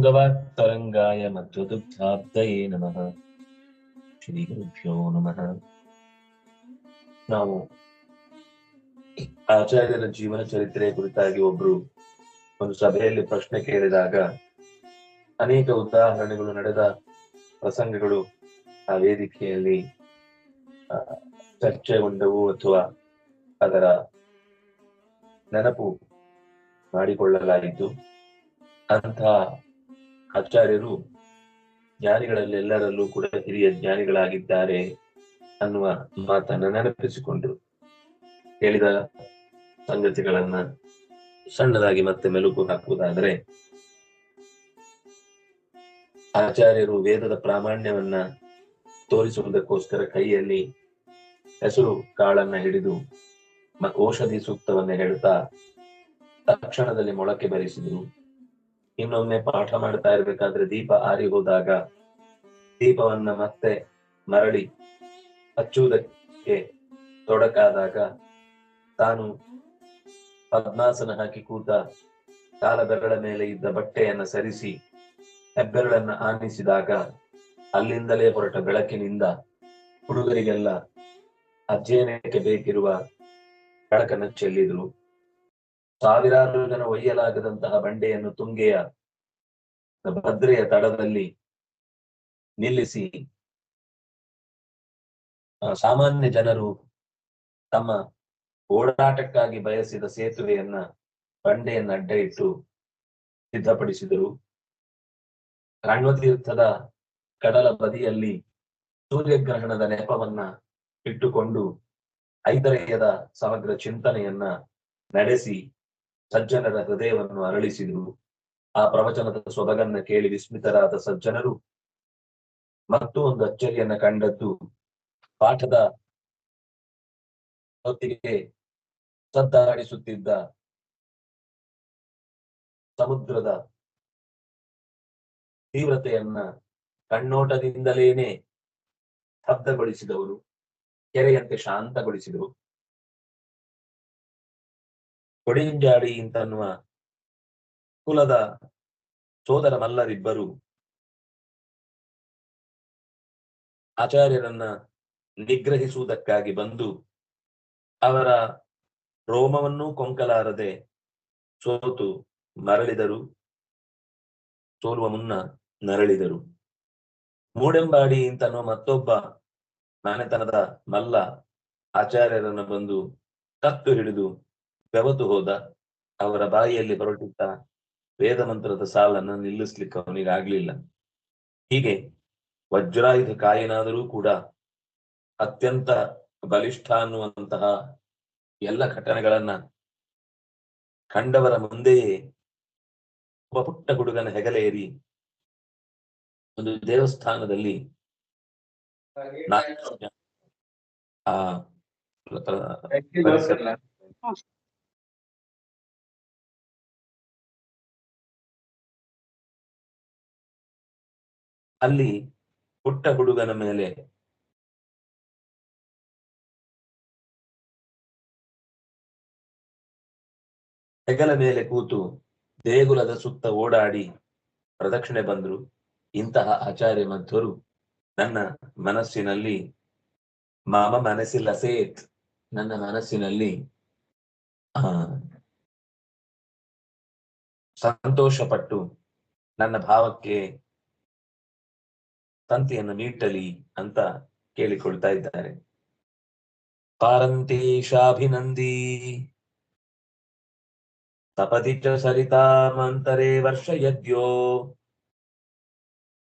ನೃಪತುಂಗವಾಕ್ತರಂಗಾಯ ಮಧ್ವದುಗ್ಧಾಬ್ಧಯೇ ನಮಃ ಶ್ರೀ ಗುರುಭ್ಯೋ ನಮಃ ನಾವು ಆಚಾರ್ಯರ ಜೀವನ ಚರಿತ್ರೆ ಕುರಿತಾಗಿ ಒಬ್ರು ಒಂದು ಸಭೆಯಲ್ಲಿ ಪ್ರಶ್ನೆ ಕೇಳಿದಾಗ ಅನೇಕ ಉದಾಹರಣೆಗಳು ನಡೆದ ಪ್ರಸಂಗಗಳು ಆ ವೇದಿಕೆಯಲ್ಲಿ ಚರ್ಚೆಗೊಂಡವು ಅಥವಾ ಅದರ ನೆನಪು ಮಾಡಿಕೊಳ್ಳಲಾಯಿತು ಅಂತಹ ಆಚಾರ್ಯರು ಜ್ಞಾನಿಗಳಲ್ಲೆಲ್ಲರಲ್ಲೂ ಕೂಡ ಹಿರಿಯ ಜ್ಞಾನಿಗಳಾಗಿದ್ದಾರೆ ಅನ್ನುವ ಮಾತನ್ನ ನೆನಪಿಸಿಕೊಂಡರು ಹೇಳಿದ ಸಂಗತಿಗಳನ್ನ ಸಣ್ಣದಾಗಿ ಮತ್ತೆ ಮೆಲುಕು ಹಾಕುವುದಾದ್ರೆ, ಆಚಾರ್ಯರು ವೇದದ ಪ್ರಾಮಾಣ್ಯವನ್ನ ತೋರಿಸುವುದಕ್ಕೋಸ್ಕರ ಕೈಯಲ್ಲಿ ಹೆಸರು ಕಾಳನ್ನ ಹಿಡಿದು ಔಷಧಿ ಸೂಕ್ತವನ್ನ ಹೇಳುತ್ತಾ ತಕ್ಷಣದಲ್ಲಿ ಮೊಳಕೆ ಬರಿಸಿದ್ರು. ಇನ್ನೊಮ್ಮೆ ಪಾಠ ಮಾಡ್ತಾ ಇರ್ಬೇಕಾದ್ರೆ ದೀಪ ಆರಿ ಹೋದಾಗ ದೀಪವನ್ನ ಮತ್ತೆ ಮರಳಿ ಹಚ್ಚುವುದಕ್ಕೆ ತೊಡಕಾದಾಗ ತಾನು ಪದ್ಮಾಸನ ಹಾಕಿ ಕೂತ ಕಾಲ ಬೆರಳ ಮೇಲೆ ಇದ್ದ ಬಟ್ಟೆಯನ್ನ ಸರಿಸಿ ಹೆಬ್ಬೆರಳನ್ನ ಆನಿಸಿದಾಗ ಅಲ್ಲಿಂದಲೇ ಹೊರಟ ಬೆಳಕಿನಿಂದ ಹುಡುಗರಿಗೆಲ್ಲ ಅಧ್ಯಯನಕ್ಕೆ ಬೇಕಿರುವ ಬೆಳಕನ್ನು ಚೆಲ್ಲಿದ್ರು. ಸಾವಿರಾರು ಜನ ಒಯ್ಯಲಾಗದಂತಹ ಬಂಡೆಯನ್ನು ತುಂಗೆಯ ಭದ್ರೆಯ ತಡದಲ್ಲಿ ನಿಲ್ಲಿಸಿ ಸಾಮಾನ್ಯ ಜನರು ತಮ್ಮ ಓಡಾಟಕ್ಕಾಗಿ ಬಯಸಿದ ಸೇತುವೆಯನ್ನ ಬಂಡೆಯನ್ನ ಅಡ್ಡ ಇಟ್ಟು ಸಿದ್ಧಪಡಿಸಿದರು. ಕಾಣ್ವತೀರ್ಥದ ಕಡಲ ಬದಿಯಲ್ಲಿ ಸೂರ್ಯಗ್ರಹಣದ ನೆಪವನ್ನ ಇಟ್ಟುಕೊಂಡು ಐತರೇಯದ ಸಮಗ್ರ ಚಿಂತನೆಯನ್ನ ನಡೆಸಿ ಸಜ್ಜನರ ಹೃದಯವನ್ನು ಅರಳಿಸಿದರು. ಆ ಪ್ರವಚನದ ಸೊಬಗನ್ನ ಕೇಳಿ ವಿಸ್ಮಿತರಾದ ಸಜ್ಜನರು ಮತ್ತು ಒಂದು ಅಚ್ಚರಿಯನ್ನ ಕಂಡದ್ದು ಪಾಠದ ಹೊತ್ತಿಗೆ ಸದ್ದಾಡಿಸುತ್ತಿದ್ದ ಸಮುದ್ರದ ತೀವ್ರತೆಯನ್ನ ಕಣ್ಣೋಟದಿಂದಲೇನೆ ಶಬ್ದಗೊಳಿಸಿದವರು ಕೆರೆಯಂತೆ ಶಾಂತಗೊಳಿಸಿದರು. ಕೊಡಿಂಜಾಡಿ ಅಂತನ್ನುವ ಕುಲದ ಸೋದರ ಮಲ್ಲರಿಬ್ಬರು ಆಚಾರ್ಯರನ್ನ ನಿಗ್ರಹಿಸುವುದಕ್ಕಾಗಿ ಬಂದು ಅವರ ರೋಮವನ್ನೂ ಕೊಂಕಲಾರದೆ ಸೋತು ಮರಳಿದರು. ಸೋಲುವ ಮುನ್ನ ನರಳಿದರು. ಮೂಡೆಂಬಾಡಿ ಅಂತನ್ನುವ ಮತ್ತೊಬ್ಬ ಮನೆತನದ ಮಲ್ಲ ಆಚಾರ್ಯರನ್ನು ಬಂದು ಕತ್ತು ಹಿಡಿದು ಬೆವತು ಹೋದ ಅವರ ಬಾಯಿಯಲ್ಲಿ ಹೊರಟಿದ್ದ ವೇದ ಮಂತ್ರದ ಸಾಲನ್ನು ನಿಲ್ಲಿಸ್ಲಿಕ್ಕೆ ಅವನಿಗಾಗ್ಲಿಲ್ಲ ಹೀಗೆ ವಜ್ರಾಯುಧ ಕಾಯನಾದರೂ ಕೂಡ ಅತ್ಯಂತ ಬಲಿಷ್ಠ ಅನ್ನುವಂತಹ ಎಲ್ಲ ಘಟನೆಗಳನ್ನ ಕಂಡವರ ಮುಂದೆಯೇ ಒಬ್ಬ ಪುಟ್ಟ ಹುಡುಗನ ಹೆಗಲೇರಿ ಒಂದು ದೇವಸ್ಥಾನದಲ್ಲಿ ಆ ಅಲ್ಲಿ ಪುಟ್ಟ ಹುಡುಗನ ಮೇಲೆ ಹೆಗಲ ಮೇಲೆ ಕೂತು ದೇಗುಲದ ಸುತ್ತ ಓಡಾಡಿ ಪ್ರದಕ್ಷಿಣೆ ಬಂದ್ರು. ಇಂತಹ ಆಚಾರ್ಯ ಮಧ್ವರು ನನ್ನ ಮನಸ್ಸಿನಲ್ಲಿ, ಮಾಮ ಮನಸ್ಸಿಲ್ಲ ಸೇತ್, ನನ್ನ ಮನಸ್ಸಿನಲ್ಲಿ ಸಂತೋಷಪಟ್ಟು ನನ್ನ ಭಾವಕ್ಕೆ ತಂತಿಯನ್ನು ಮೀಟಲಿ ಅಂತ ಕೇಳಿಕೊಳ್ತಾ ಇದ್ದಾರೆ. ಪಾರಂತೇಶಾಭಿನಂದಿ. ತಪತಿ ಚ ವರ್ಷ ಯದ್ಯೋ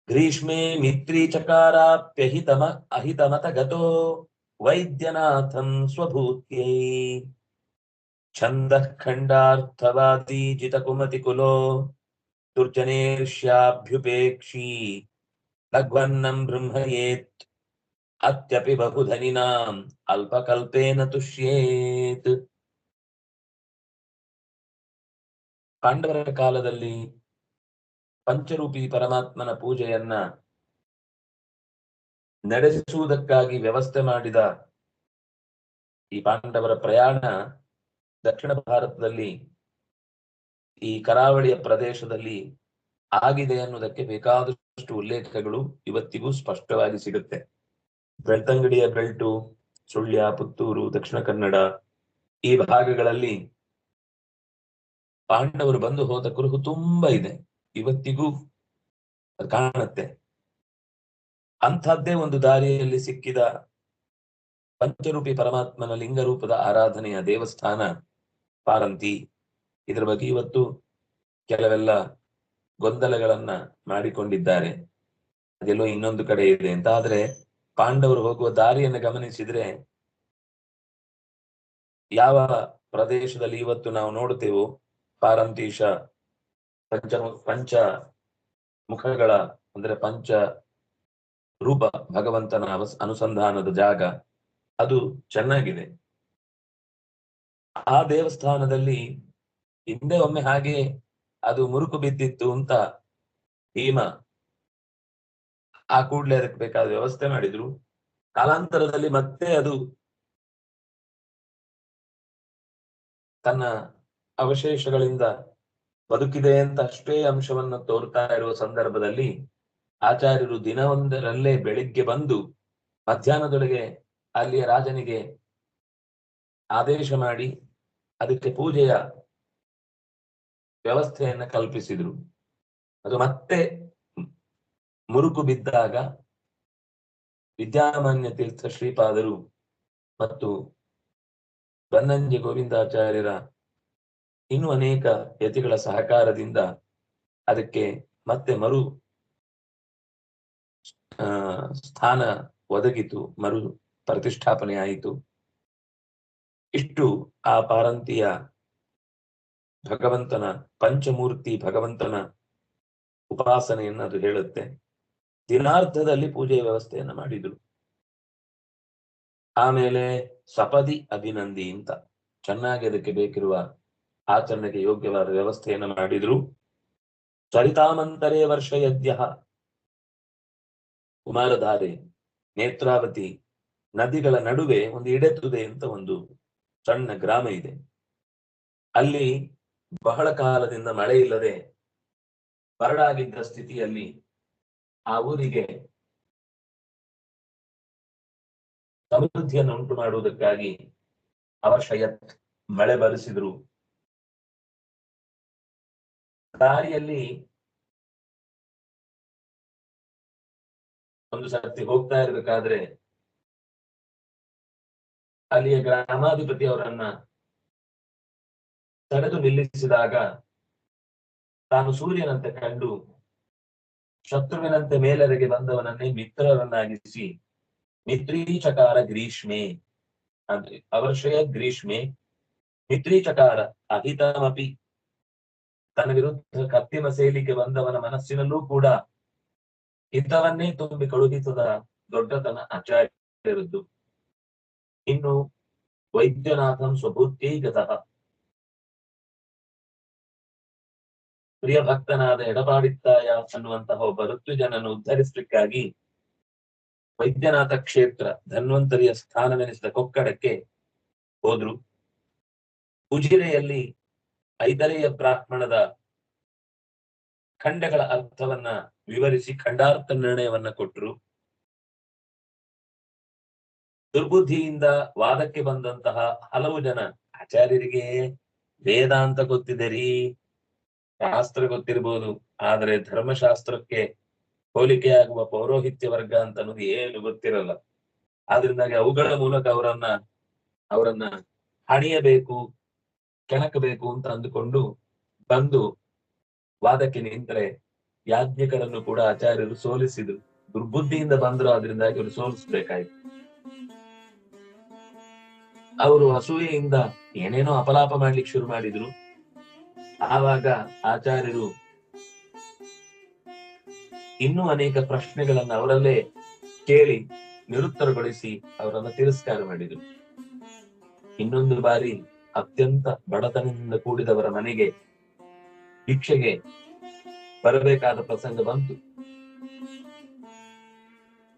ಗ್ರೀಷ್ಮೆ ಮಿತ್ರಿ ಚಕಾರಾಪ್ಯಹಿತಮ ಅಹಿತಮತ ಗತೋ ವೈದ್ಯನಾಥಂ ಸ್ವಭೂತ್ಯೈ. ಛಂದಃ ಖಂಡಾರ್ಥವಾದಿ ಜಿತಕುಮತಿ ಕುಲೋ ದುರ್ಜನೇರ್ಷ್ಯಾಭ್ಯುಪೇಕ್ಷಿ ಲಘ್ವನ್ನಂ ಬೃಂಹಯೇತ್ ಅತ್ಯಪಿ ಬಹುಧನಿನಾಂ ಅಲ್ಪಕಲ್ಪೇನ ತುಷ್ಯೇತ್ ಪಾಂಡವರ ಕಾಲದಲ್ಲಿ ಪಂಚರೂಪಿ ಪರಮಾತ್ಮನ ಪೂಜೆಯನ್ನ ನಡೆಸುವುದಕ್ಕಾಗಿ ವ್ಯವಸ್ಥೆ ಮಾಡಿದ ಈ ಪಾಂಡವರ ಪ್ರಯಾಣ ದಕ್ಷಿಣ ಭಾರತದಲ್ಲಿ ಈ ಕರಾವಳಿಯ ಪ್ರದೇಶದಲ್ಲಿ ಆಗಿದೆ ಅನ್ನೋದಕ್ಕೆ ಬೇಕಾದಷ್ಟು ಉಲ್ಲೇಖಗಳು ಇವತ್ತಿಗೂ ಸ್ಪಷ್ಟವಾಗಿ ಸಿಗುತ್ತೆ. ಬೆಳ್ತಂಗಡಿಯ ಬೆಲ್ಟು ಸುಳ್ಯ, ಪುತ್ತೂರು, ದಕ್ಷಿಣ ಕನ್ನಡ ಈ ಭಾಗಗಳಲ್ಲಿ ಪಾಂಡವರು ಬಂದು ಹೋದ ಕುರುಹು ತುಂಬಾ ಇದೆ. ಇವತ್ತಿಗೂ ಕಾಣುತ್ತೆ. ಅಂಥದ್ದೇ ಒಂದು ದಾರಿಯಲ್ಲಿ ಸಿಕ್ಕಿದ ಪಂಚರೂಪಿ ಪರಮಾತ್ಮನ ಲಿಂಗರೂಪದ ಆರಾಧನೆಯ ದೇವಸ್ಥಾನ, ಪಾರಂತಿ. ಇದರ ಬಗ್ಗೆ ಇವತ್ತು ಕೆಲವೆಲ್ಲ ಗೊಂದಲಗಳನ್ನ ಮಾಡಿಕೊಂಡಿದ್ದಾರೆ. ಅದೆಲ್ಲೋ ಇನ್ನೊಂದು ಕಡೆ ಇದೆ ಅಂತ. ಆದ್ರೆ ಪಾಂಡವರು ಹೋಗುವ ದಾರಿಯನ್ನು ಗಮನಿಸಿದ್ರೆ ಯಾವ ಪ್ರದೇಶದಲ್ಲಿ ಇವತ್ತು ನಾವು ನೋಡುತ್ತೇವೋ ಪಾರಂತೀಶ ಪಂಚ ಪಂಚ ಮುಖಗಳ ಅಂದ್ರೆ ಪಂಚ ರೂಪ ಭಗವಂತನ ಅನುಸಂಧಾನದ ಜಾಗ ಅದು ಚೆನ್ನಾಗಿದೆ. ಆ ದೇವಸ್ಥಾನದಲ್ಲಿ ಹಿಂದೆ ಒಮ್ಮೆ ಹಾಗೆ ಅದು ಮುರುಕು ಬಿದ್ದಿತ್ತು ಅಂತ ಭೀಮ ಆ ಕೂಡ್ಲೆ ಅದಕ್ಕೆ ಬೇಕಾದ ವ್ಯವಸ್ಥೆ ಮಾಡಿದ್ರು. ಕಾಲಾಂತರದಲ್ಲಿ ಮತ್ತೆ ಅದು ತನ್ನ ಅವಶೇಷಗಳಿಂದ ಬದುಕಿದೆ ಅಂತ ಅಷ್ಟೇ ಅಂಶವನ್ನು ತೋರ್ತಾ ಇರುವ ಸಂದರ್ಭದಲ್ಲಿ ಆಚಾರ್ಯರು ದಿನವೊಂದರಲ್ಲೇ ಬೆಳಿಗ್ಗೆ ಬಂದು ಮಧ್ಯಾಹ್ನದೊಳಗೆ ಅಲ್ಲಿಯ ರಾಜನಿಗೆ ಆದೇಶ ಮಾಡಿ ಅದಕ್ಕೆ ಪೂಜೆಯ ವ್ಯವಸ್ಥೆಯನ್ನ ಕಲ್ಪಿಸಿದ್ರು. ಅದು ಮತ್ತೆ ಮುರುಕು ಬಿದ್ದಾಗ ವಿದ್ಯಾಮಾನ್ಯ ತೀರ್ಥ ಶ್ರೀಪಾದರು ಮತ್ತು ಬನ್ನಂಜಿ ಗೋವಿಂದಾಚಾರ್ಯರ ಇನ್ನು ಅನೇಕ ಯತಿಗಳ ಸಹಕಾರದಿಂದ ಅದಕ್ಕೆ ಮತ್ತೆ ಮರು ಸ್ಥಾನ ಒದಗಿತು, ಮರು ಪ್ರತಿಷ್ಠಾಪನೆ ಆಯಿತು ಇಷ್ಟು ಆ ಪಾರಂತಿಯ ಭಗವಂತನ ಪಂಚಮೂರ್ತಿ ಭಗವಂತನ ಉಪಾಸನೆಯನ್ನು ಅದು ಹೇಳುತ್ತೆ. ದಿನಾರ್ಧದಲ್ಲಿ ಪೂಜೆಯ ವ್ಯವಸ್ಥೆಯನ್ನ ಮಾಡಿದ್ರು. ಆಮೇಲೆ ಸಪದಿ ಅಭಿನಂದಿ ಅಂತ ಚೆನ್ನಾಗಿ ಅದಕ್ಕೆ ಬೇಕಿರುವ ಆಚರಣೆಗೆ ಯೋಗ್ಯವಾದ ವ್ಯವಸ್ಥೆಯನ್ನು ಮಾಡಿದ್ರು. ಚರಿತಾಮಂತರೇ ವರ್ಷ ಯದ್ಯ ಕುಮಾರಧಾರೆ, ನೇತ್ರಾವತಿ ನದಿಗಳ ನಡುವೆ ಒಂದು ಇಡೆತುದೆ ಅಂತ ಒಂದು ಸಣ್ಣ ಗ್ರಾಮ ಇದೆ. ಅಲ್ಲಿ ಬಹಳ ಕಾಲದಿಂದ ಮಳೆ ಇಲ್ಲದೆ ಬರಡಾಗಿದ್ದ ಸ್ಥಿತಿಯಲ್ಲಿ ಆ ಊರಿಗೆ ಸಮೃದ್ಧಿಯನ್ನು ಉಂಟು ಮಾಡುವುದಕ್ಕಾಗಿ ಅವಶ್ಯಯತ್ ಮಳೆ ಬರೆಸಿದ್ರು. ದಾರಿಯಲ್ಲಿ ಒಂದು ಸರ್ತಿ ಹೋಗ್ತಾ ಇರ್ಬೇಕಾದ್ರೆ ಅಲ್ಲಿಯ ಗ್ರಾಮಾಧಿಪತಿ ಅವರನ್ನ ತಡೆದು ನಿಲ್ಲಿಸಿದಾಗ ತಾನು ಸೂರ್ಯನಂತೆ ಕಂಡು ಶತ್ರುವಿನಂತೆ ಮೇಲೆರೆಗೆ ಬಂದವನನ್ನೇ ಮಿತ್ರರನ್ನಾಗಿಸಿ ಮಿತ್ರೀಚಕಾರ ಗ್ರೀಷ್ಮೆ ಅಂದ್ರೆ. ಅವರ್ಷಯ ಗ್ರೀಷ್ಮೆ. ಮಿತ್ರೀಚಕಾರ ಅಹಿತಮಪಿ. ತನ್ನ ವಿರುದ್ಧ ಕತ್ತಿಮ ಸೇಲಿಕೆ ಬಂದವನ ಮನಸ್ಸಿನಲ್ಲೂ ಕೂಡ ಹಿತವನ್ನೇ ತುಂಬಿ ಕಳುಹಿಸದ ದೊಡ್ಡತನ ಆಚಾರ್ಯರದ್ದು. ಇನ್ನು ವೈದ್ಯನಾಥಂ ಸ್ವಭೂತ್ಯೈಗತಃ ಪ್ರಿಯ ಭಕ್ತನಾದ ಎಡಪಾಡಿತ್ತಾಯ ಅನ್ನುವಂತಹ ಒಬ್ಬ ಋತುಜನನ್ನು ಉದ್ಧರಿಸಲಿಕ್ಕಾಗಿ ವೈದ್ಯನಾಥ ಕ್ಷೇತ್ರ ಧನ್ವಂತರಿಯ ಸ್ಥಾನವೆನಿಸಿದ ಕೊಕ್ಕಡಕ್ಕೆ ಹೋದ್ರು. ಉಜಿರೆಯಲ್ಲಿ ಐದರೆಯ ಬ್ರಾಹ್ಮಣದ ಖಂಡಗಳ ಅರ್ಥವನ್ನ ವಿವರಿಸಿ ಖಂಡಾರ್ಥ ನಿರ್ಣಯವನ್ನ ಕೊಟ್ಟರು ದುರ್ಬುದ್ಧಿಯಿಂದ ವಾದಕ್ಕೆ ಬಂದಂತಹ ಹಲವು ಜನ ಆಚಾರ್ಯರಿಗೆ ವೇದಾಂತ ಗೊತ್ತಿದೆ ರೀ. ಶಾಸ್ತ್ರ ಗೊತ್ತಿರ್ಬೋದು. ಆದ್ರೆ ಧರ್ಮಶಾಸ್ತ್ರಕ್ಕೆ ಹೋಲಿಕೆ ಆಗುವ ಪೌರೋಹಿತ್ಯ ವರ್ಗ ಅಂತ ಅನ್ನೋದು ಏನು ಗೊತ್ತಿರಲ್ಲ. ಆದ್ರಿಂದಾಗಿ ಅವುಗಳ ಮೂಲಕ ಅವರನ್ನ ಅವರನ್ನ ಹಣಿಯಬೇಕು, ಕೆಣಕಬೇಕು ಅಂತ ಅಂದುಕೊಂಡು ಬಂದು ವಾದಕ್ಕೆ ನಿಂತರೆ ಯಾಜ್ಞಿಕರನ್ನು ಕೂಡ ಆಚಾರ್ಯರು ಸೋಲಿಸಿದ್ರು. ದುರ್ಬುದ್ಧಿಯಿಂದ ಬಂದ್ರು ಅದರಿಂದಾಗಿ ಅವರು ಸೋಲಿಸ್ಬೇಕಾಯ್ತು. ಅವರು ಅಸೂಯೆಯಿಂದ ಏನೇನೋ ಅಪಲಾಪ ಮಾಡ್ಲಿಕ್ಕೆ ಶುರು ಮಾಡಿದ್ರು. ಆವಾಗ ಆಚಾರ್ಯರು ಇನ್ನೂ ಅನೇಕ ಪ್ರಶ್ನೆಗಳನ್ನು ಅವರಲ್ಲೇ ಕೇಳಿ ನಿರುತ್ತರಗೊಳಿಸಿ ಅವರನ್ನ ತಿರಸ್ಕಾರ ಮಾಡಿದರು. ಇನ್ನೊಂದು ಬಾರಿ ಅತ್ಯಂತ ಬಡತನದಿಂದ ಕೂಡಿದವರ ಮನೆಗೆ ಭಿಕ್ಷೆಗೆ ಬರಬೇಕಾದ ಪ್ರಸಂಗ ಬಂತು.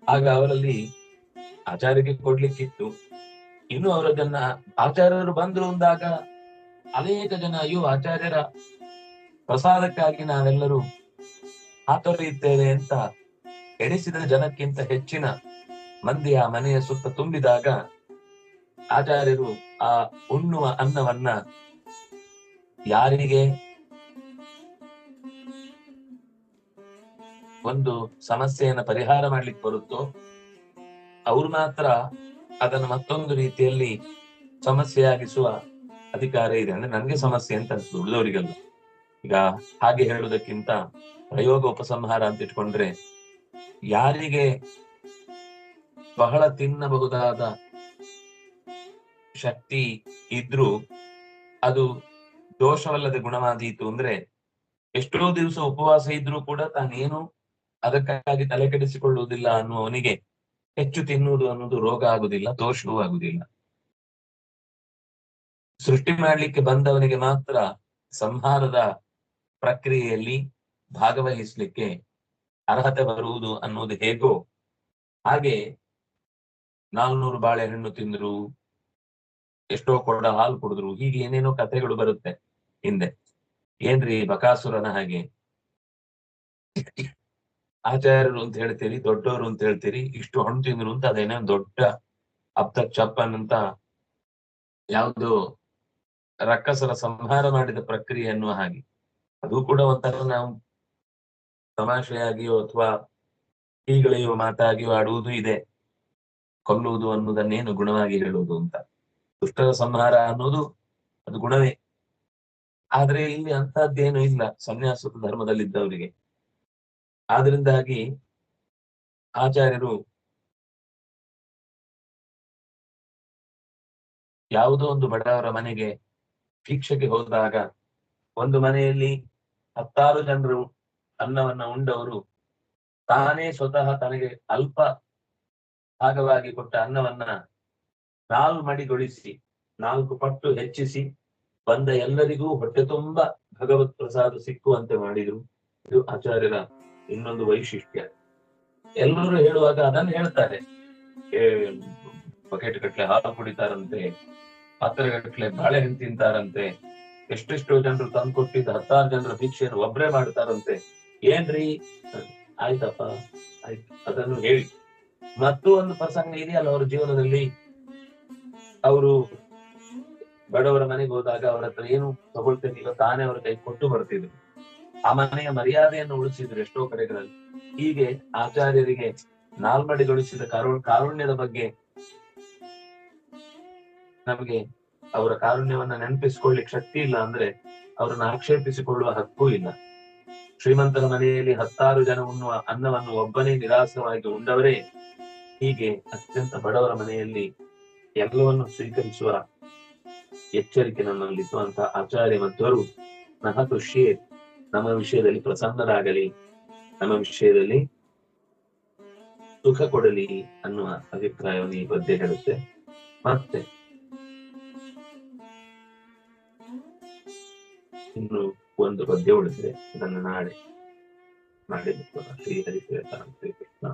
ಆಗ ಅವರಲ್ಲಿ ಆಚಾರ್ಯಕ್ಕೆ ಕೊಡ್ಲಿಕ್ಕಿತ್ತು. ಇನ್ನು ಅವರದನ್ನ ಆಚಾರ್ಯರು ಬಂದ್ರು ಅಂದಾಗ ಅನೇಕ ಜನ, ಅಯ್ಯೋ, ಆಚಾರ್ಯರ ಪ್ರಸಾದಕ್ಕಾಗಿ ನಾವೆಲ್ಲರೂ ಹಾತೊರೆಯುತ್ತೇವೆ ಅಂತ ಎಣಿಸಿದ ಜನಕ್ಕಿಂತ ಹೆಚ್ಚಿನ ಮಂದಿ ಆ ಮನೆಯ ಸುತ್ತ ತುಂಬಿದಾಗ ಆಚಾರ್ಯರು ಆ ಉಣ್ಣುವ ಅನ್ನವನ್ನ ಯಾರಿಗೆ? ಒಂದು ಸಮಸ್ಯೆಯನ್ನ ಪರಿಹಾರ ಮಾಡ್ಲಿಕ್ಕೆ ಬರುತ್ತೋ, ಅವ್ರು ಮಾತ್ರ ಅದನ್ನು ಮತ್ತೊಂದು ರೀತಿಯಲ್ಲಿ ಸಮಸ್ಯೆಯಾಗಿಸುವ ಅಧಿಕಾರ ಇದೆ ಅಂದ್ರೆ ನನ್ಗೆ ಸಮಸ್ಯೆ ಅಂತ ಅನ್ಸುದು ಉಳಿದವರಿಗೆಲ್ಲ. ಈಗ ಹಾಗೆ ಹೇಳುವುದಕ್ಕಿಂತ ಪ್ರಯೋಗ ಉಪಸಂಹಾರ ಅಂತ ಇಟ್ಕೊಂಡ್ರೆ ಯಾರಿಗೆ ಬಹಳ ತಿನ್ನಬಹುದಾದ ಶಕ್ತಿ ಇದ್ರೂ ಅದು ದೋಷವಲ್ಲದೆ ಗುಣವಾದೀತು ಅಂದ್ರೆ ಎಷ್ಟೋ ದಿವಸ ಉಪವಾಸ ಇದ್ರೂ ಕೂಡ ತಾನೇನು ಅದಕ್ಕಾಗಿ ತಲೆ ಕೆಡಿಸಿಕೊಳ್ಳುವುದಿಲ್ಲ ಅನ್ನುವವನಿಗೆ ಹೆಚ್ಚು ತಿನ್ನುವುದು ಅನ್ನೋದು ರೋಗ ಆಗುದಿಲ್ಲ, ದೋಷವೂ ಆಗುದಿಲ್ಲ. ಸೃಷ್ಟಿ ಮಾಡ್ಲಿಕ್ಕೆ ಬಂದವನಿಗೆ ಮಾತ್ರ ಸಂಹಾರದ ಪ್ರಕ್ರಿಯೆಯಲ್ಲಿ ಭಾಗವಹಿಸಲಿಕ್ಕೆ ಅರ್ಹತೆ ಬರುವುದು ಅನ್ನೋದು ಹೇಗೋ ಹಾಗೆ ನಾಲ್ನೂರು ಬಾಳೆಹಣ್ಣು ತಿಂದ್ರು, ಎಷ್ಟೋ ಕೊಡ ಹಾಲು ಕುಡಿದ್ರು, ಹೀಗೆ ಏನೇನೋ ಕಥೆಗಳು ಬರುತ್ತೆ ಹಿಂದೆ. ಏನ್ರಿ ಬಕಾಸುರನ ಹಾಗೆ? ಆಚಾರ್ಯರು ಅಂತ ಹೇಳ್ತೀರಿ, ದೊಡ್ಡವರು ಅಂತ ಹೇಳ್ತೀರಿ, ಇಷ್ಟು ಹಣ್ಣು ತಿಂದ್ರು ಅಂತ ಅದೇನೋ ದೊಡ್ಡ ಅಪ್ತ ಚಪ್ಪನ್ ಅಂತ ಯಾವುದು ರಕ್ಕಸರ ಸಂಹಾರ ಮಾಡಿದ ಪ್ರಕ್ರಿಯೆ ಅನ್ನುವ ಹಾಗೆ. ಅದು ಕೂಡ ಒಂಥರ ನಾವು ತಮಾಷೆಯಾಗಿಯೋ ಅಥವಾ ಕೀಗಳೆಯೋ ಮಾತಾಗಿಯೋ ಆಡುವುದು ಇದೆ. ಕೊಲ್ಲುವುದು ಅನ್ನೋದನ್ನೇನು ಗುಣವಾಗಿ ಹೇಳುವುದು ಅಂತ. ದುಷ್ಟರ ಸಂಹಾರ ಅನ್ನೋದು ಅದು ಗುಣವೇ. ಆದ್ರೆ ಇಲ್ಲಿ ಅಂತಹದ್ದೇನು ಇಲ್ಲ ಸನ್ಯಾಸ ಧರ್ಮದಲ್ಲಿದ್ದವರಿಗೆ. ಆದ್ರಿಂದಾಗಿ ಆಚಾರ್ಯರು ಯಾವುದೋ ಒಂದು ಬಡವರ ಮನೆಗೆ ಭಿಕ್ಷೆಗೆ ಹೋದಾಗ ಒಂದು ಮನೆಯಲ್ಲಿ ಹತ್ತಾರು ಜನರು ಅನ್ನವನ್ನ ಉಂಡವರು, ತಾನೇ ಸ್ವತಃ ತನಗೆ ಅಲ್ಪ ಭಾಗವಾಗಿ ಕೊಟ್ಟ ಅನ್ನವನ್ನ ನಾಲ್ಕು ಮಡಿಗೊಳಿಸಿ, ನಾಲ್ಕು ಪಟ್ಟು ಹೆಚ್ಚಿಸಿ, ಬಂದ ಎಲ್ಲರಿಗೂ ಹೊಟ್ಟೆ ತುಂಬ ಭಗವತ್ ಪ್ರಸಾದ ಸಿಕ್ಕುವಂತೆ ಮಾಡಿದ್ರು. ಇದು ಆಚಾರ್ಯರ ಇನ್ನೊಂದು ವೈಶಿಷ್ಟ್ಯ. ಎಲ್ಲರೂ ಹೇಳುವಾಗ ಅದನ್ನು ಹೇಳ್ತಾರೆ. ಬಕೆಟ್ ಗಟ್ಲೆ ಹಾಲು ಕುಡಿತಾರಂತೆ. ಪಾತ್ರೆಗಟ್ಲೆ ಬಾಳೆಹಣ್ಣು ತಿಂತಾರಂತೆ. ಎಷ್ಟೆಷ್ಟೋ ಜನರು ತಂದು ಕೊಟ್ಟಿದ್ದ ಹತ್ತಾರು ಜನರ ಭಿಕ್ಷೆಯನ್ನು ಒಬ್ರೇ ಮಾಡ್ತಾರಂತೆ. ಏನ್ರಿ? ಆಯ್ತಪ್ಪ, ಆಯ್ತು. ಅದನ್ನು ಹೇಳಿ. ಮತ್ತು ಒಂದು ಪ್ರಸಂಗ ಇದೆಯಲ್ಲ ಅವರ ಜೀವನದಲ್ಲಿ? ಅವರು ಬಡವರ ಮನೆಗೆ ಹೋದಾಗ ಅವ್ರ ಹತ್ರ ಏನು ತಗೊಳ್ತೇನಿಲ್ಲ ತಾನೇ ಅವ್ರ ಕೈ ಕೊಟ್ಟು ಬರ್ತಿದ್ರು. ಆ ಮನೆಯ ಮರ್ಯಾದೆಯನ್ನು ಉಳಿಸಿದ್ರು ಎಷ್ಟೋ ಕಡೆಗಳಲ್ಲಿ. ಹೀಗೆ ಆಚಾರ್ಯರಿಗೆ ನಾಲ್ಮಡಿಗೊಳಿಸಿದ ಕಾರು ಕಾರುಣ್ಯದ ಬಗ್ಗೆ ನಮಗೆ ಅವರ ಕಾರುಣ್ಯವನ್ನ ನೆನಪಿಸಿಕೊಳ್ಳಿಕ್ ಶಕ್ತಿ ಇಲ್ಲ ಅಂದ್ರೆ ಅವರನ್ನ ಆಕ್ಷೇಪಿಸಿಕೊಳ್ಳುವ ಹಕ್ಕೂ ಇಲ್ಲ. ಶ್ರೀಮಂತರ ಮನೆಯಲ್ಲಿ ಹತ್ತಾರು ಜನ ಉಣ್ಣುವ ಅನ್ನವನ್ನು ಒಬ್ಬನೇ ನಿರಾಸವಾಗಿ ಉಂಡವರೇ, ಹೀಗೆ ಅತ್ಯಂತ ಬಡವರ ಮನೆಯಲ್ಲಿ ಎಲ್ಲವನ್ನು ಸ್ವೀಕರಿಸುವ ಎಚ್ಚರಿಕೆ ನಮ್ಮಲ್ಲಿರುವಂತಹ ಆಚಾರ್ಯ ಮಧ್ವರು ನಹ ಖುಷಿಯೇ ನಮ್ಮ ವಿಷಯದಲ್ಲಿ ಪ್ರಸನ್ನರಾಗಲಿ, ನಮ್ಮ ವಿಷಯದಲ್ಲಿ ಸುಖ ಕೊಡಲಿ ಅನ್ನುವ ಅಭಿಪ್ರಾಯವನ್ನು ಈ ಬಗ್ಗೆ ಹೇಳುತ್ತೆ. ಮತ್ತೆ ಇನ್ನು ಒಂದು ಪದ್ಯ ಉಳಿದಿದೆ ಅದನ್ನು ನಾಳೆ ನಾಳೆ ಶ್ರೀ ಶ್ರೀ ಕೃಷ್ಣ